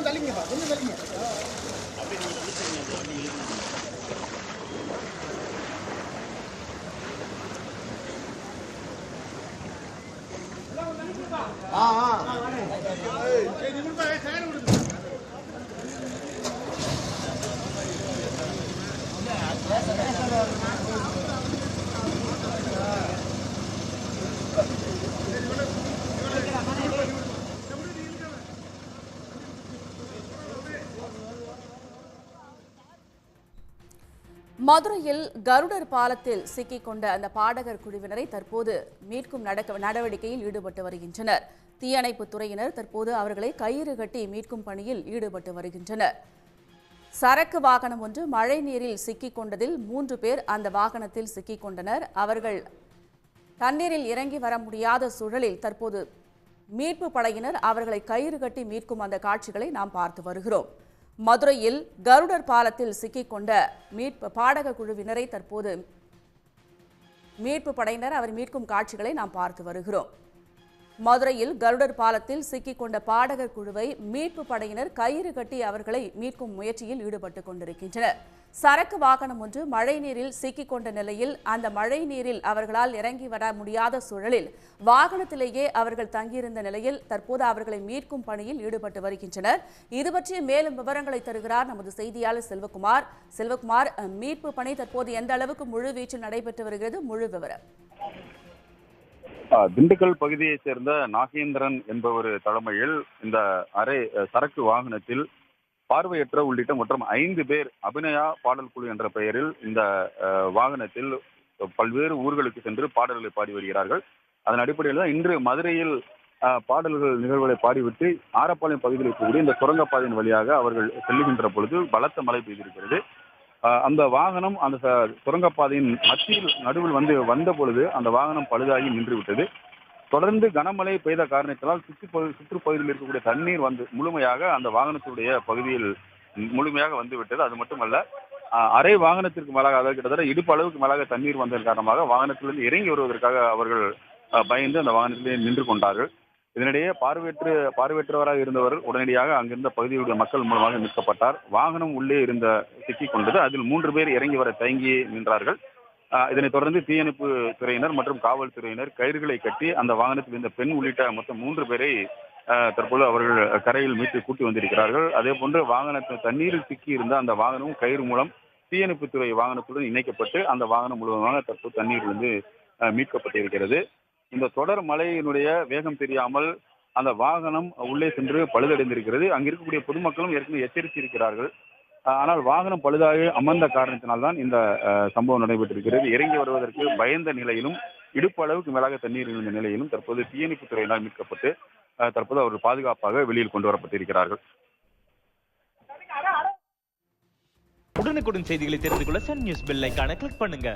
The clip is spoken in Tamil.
கொஞ்சம் தள்ளிங்கப்பா கொஞ்சம் தள்ளிங்க. ஆ மதுரையில் கருடர் பாலத்தில் சிக்கிக் கொண்ட அந்த பாடகர் குழுவினரை தற்போது மீட்கும் நடக்க நடவடிக்கையில் ஈடுபட்டு வருகின்றனர். தீயணைப்பு துறையினர் தற்போது அவர்களை கயிறு கட்டி மீட்கும் பணியில் ஈடுபட்டு வருகின்றனர். சரக்கு வாகனம் ஒன்று மழை நீரில் சிக்கிக் கொண்டதில் மூன்று பேர் அந்த வாகனத்தில் சிக்கிக் கொண்டனர் அவர்கள் தண்ணீரில் இறங்கி வர முடியாத சூழலில் தற்போது மீட்பு படையினர் அவர்களை கயிறு கட்டி மீட்கும் அந்த காட்சிகளை நாம் பார்த்து வருகிறோம். மதுரையில் கருடர் பாலத்தில் சிக்கிக் கொண்ட மீட்பு பாடக குழுவினரை தற்போது மீட்பு படையினர் அவர் மீட்கும் காட்சிகளை நாம் பார்த்து வருகிறோம். மதுரையில் கருடர் பாலத்தில் சிக்கிக்கொண்ட பாடகர் குழுவை மீட்பு படையினர் கயிறு கட்டி அவர்களை மீட்கும் முயற்சியில் ஈடுபட்டுக் கொண்டிருக்கின்றனர். சரக்கு வாகனம் ஒன்று மழை நீரில் சிக்கிக் கொண்ட நிலையில் அந்த மழை நீரில் அவர்களால் இறங்கி வர முடியாத சூழலில் வாகனத்திலேயே அவர்கள் தங்கியிருந்த நிலையில் தற்போது அவர்களை மீட்கும் பணியில் ஈடுபட்டு வருகின்றனர். இது பற்றிய மேலும் விவரங்களை தருகிறார் நமது செய்தியாளர் செல்வகுமார். செல்வகுமார் அஹ், மீட்பு பணி தற்போது எந்த அளவுக்கு முழுவீச்சில் நடைபெற்று வருகிறது? முழு விவரம். திண்டுக்கல் பகுதியைச் சேர்ந்த நாகேந்திரன் என்பவர் தலைமையில் இந்த அரை சரக்கு வாகனத்தில் பார்வையற்ற உள்ளிட்ட மற்றும் ஐந்து பேர் அபிநயா பாடல் குழு என்ற பெயரில் இந்த வாகனத்தில் பல்வேறு ஊர்களுக்கு சென்று பாடல்களை பாடி வருகிறார்கள். அதன் அடிப்படையில் தான் இன்று மதுரையில் பாடல்கள் நிகழ்வுகளை பாடிவிட்டு ஆரப்பாளையம் பகுதியில் இருக்கக்கூடிய இந்த சுரங்கப்பாதையின் வழியாக அவர்கள் செல்லுகின்ற பொழுது பலத்த மழை பெய்திருக்கிறது. ஆஹ் அந்த வாகனம் அந்த சுரங்கப்பாதையின் மத்தியில் நடுவில் வந்து வந்த பொழுது அந்த வாகனம் பழுதாகி நின்று விட்டது தொடர்ந்து கனமழை பெய்த காரணத்தினால் சுற்றுப்பகுதி சுற்றுப்பகுதியில் இருக்கக்கூடிய தண்ணீர் வந்து முழுமையாக அந்த வாகனத்துடைய பகுதியில் முழுமையாக வந்து விட்டது அது மட்டுமல்ல அரை வாகனத்திற்கு மேலாக அதாவது கிட்டத்தட்ட இடுப்பு அளவுக்கு மேலாக தண்ணீர் வந்ததன் காரணமாக வாகனத்திலிருந்து இறங்கி வருவதற்காக அவர்கள் பயந்து அந்த வாகனத்திலே நின்று கொண்டார்கள். இதனிடையே பார்வையற்று பார்வையற்றவராக இருந்தவர் உடனடியாக அங்கிருந்த பகுதியுடைய மக்கள் மூலமாக மீட்கப்பட்டார். வாகனம் உள்ளே இருந்த சிக்கிக் கொண்டது அதில் மூன்று பேர் இறங்கி வர தயங்கி நின்றார்கள். இதனைத் தொடர்ந்து தீயணைப்பு துறையினர் மற்றும் காவல்துறையினர் கயிறுகளை கட்டி அந்த வாகனத்தில் இருந்த பெண் உள்ளிட்ட மொத்தம் மூன்று பேரை தற்போது அவர்கள் கரையில் மீட்டு கூட்டி வந்திருக்கிறார்கள். அதே போன்று வாகனத்தில் தண்ணீரில் சிக்கி இருந்த அந்த வாகனமும் கயிறு மூலம் தீயணைப்புத்துறை வாகனத்துடன் இணைக்கப்பட்டு அந்த வாகனம் முழுவதுமாக தற்போது தண்ணீரிலிருந்து ஆஹ் மீட்கப்பட்டிருக்கிறது. இந்த தொடர் மழையினுடைய வேகம் தெரியாமல் அந்த வாகனம் உள்ளே சென்று பழுதடைந்திருக்கிறது. அங்க இருக்கக்கூடிய பொதுமக்களும் ஏற்கனவே எச்சரித்திருக்கிறார்கள். ஆனால் வாகனம் பழுதாக அமர்ந்த காரணத்தினால்தான் இந்த சம்பவம் நடைபெற்றிருக்கிறது. இறங்கி வருவதற்கு பயந்த நிலையிலும் இடுப்பு அளவுக்கு மேலாக தண்ணீர் இருந்த நிலையிலும் தற்போது தீயணைப்புத் துறையினால் மீட்கப்பட்டு தற்போது அவர்கள் பாதுகாப்பாக வெளியில் கொண்டு வரப்பட்டிருக்கிறார்கள். உடனுக்குடன் செய்திகளை தெரிந்து கொள்ள சன் நியூஸ் பெல் ஐகானை கிளிக் பண்ணுங்க.